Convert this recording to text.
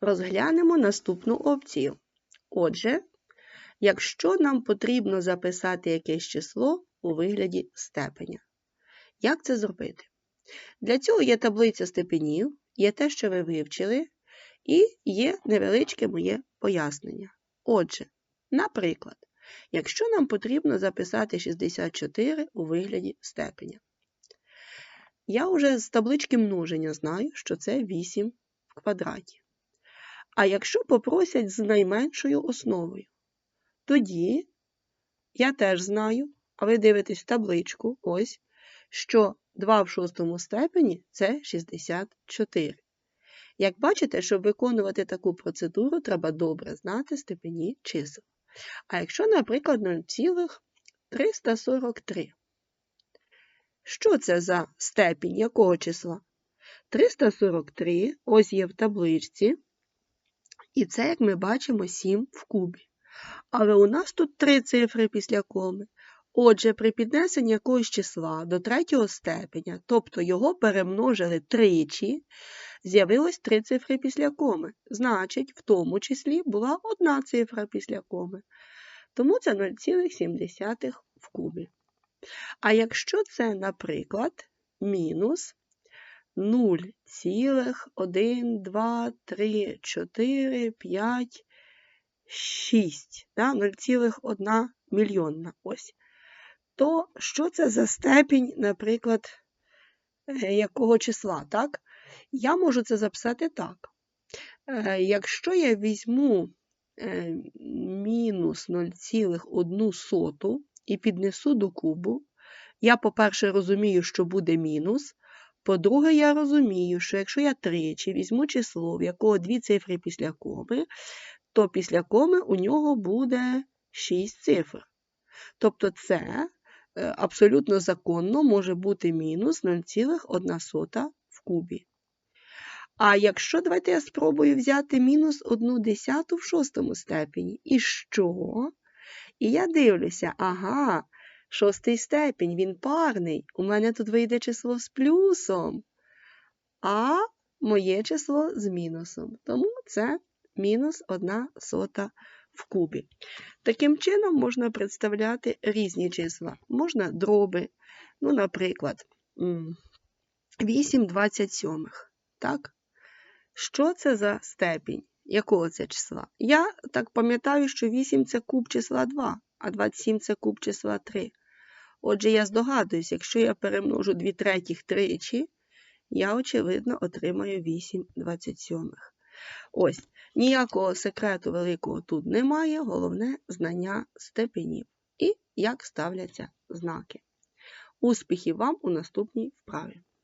Розглянемо наступну опцію. Отже, якщо нам потрібно записати якесь число у вигляді степеня. Як це зробити? Для цього є таблиця степенів, є те, що ви вивчили, і є невеличке моє пояснення. Отже, наприклад, якщо нам потрібно записати 64 у вигляді степеня, я вже з таблички множення знаю, що це 8 в квадраті. А якщо попросять з найменшою основою, тоді я теж знаю, а ви дивитесь в табличку, ось, що 2 в шостому степені це 64. Як бачите, щоб виконувати таку процедуру, треба добре знати степені чисел. А якщо, наприклад, 0,343. Що це за степінь якого числа? 343, ось є в табличці, і це, як ми бачимо, 7 в кубі. Але у нас тут три цифри після коми. Отже, при піднесенні якогось числа до третього степеня, тобто його перемножили тричі, з'явилось три цифри після коми. Значить, в тому числі була одна цифра після коми. Тому це 0,7 в кубі. А якщо це, наприклад, мінус 0,1, 2, 3, 4, 5, 6, да? 0,1 мільйонна. Ось. То що це за степінь, наприклад, е, якого числа? так? Я можу це записати так. Е, Якщо я візьму е, мінус 0,1 і піднесу до кубу, я, по-перше, розумію, що буде мінус. По-друге, я розумію, що якщо я тричі візьму число, в якого дві цифри після коми, то після коми у нього буде 6 цифр. Тобто це е, абсолютно законно може бути мінус 0,1 в кубі. А якщо, давайте я спробую взяти мінус 1 десяту в шостому степені. І що? І я дивлюся, ага, шостий степінь, він парний. У мене тут вийде число з плюсом, а моє число з мінусом. Тому це мінус 1 сота в кубі. Таким чином можна представляти різні числа. Можна дроби, ну, наприклад, 8 27. Так? Що це за степінь? Якого це числа? Я так пам'ятаю, що 8 це куб числа 2, а 27 це куб числа 3. Отже, я здогадуюсь, якщо я перемножу 2 третіх тричі, я, очевидно, отримаю 8 27. Ось, ніякого секрету великого тут немає, головне знання степенів і як ставляться знаки. Успіхів вам у наступній вправі!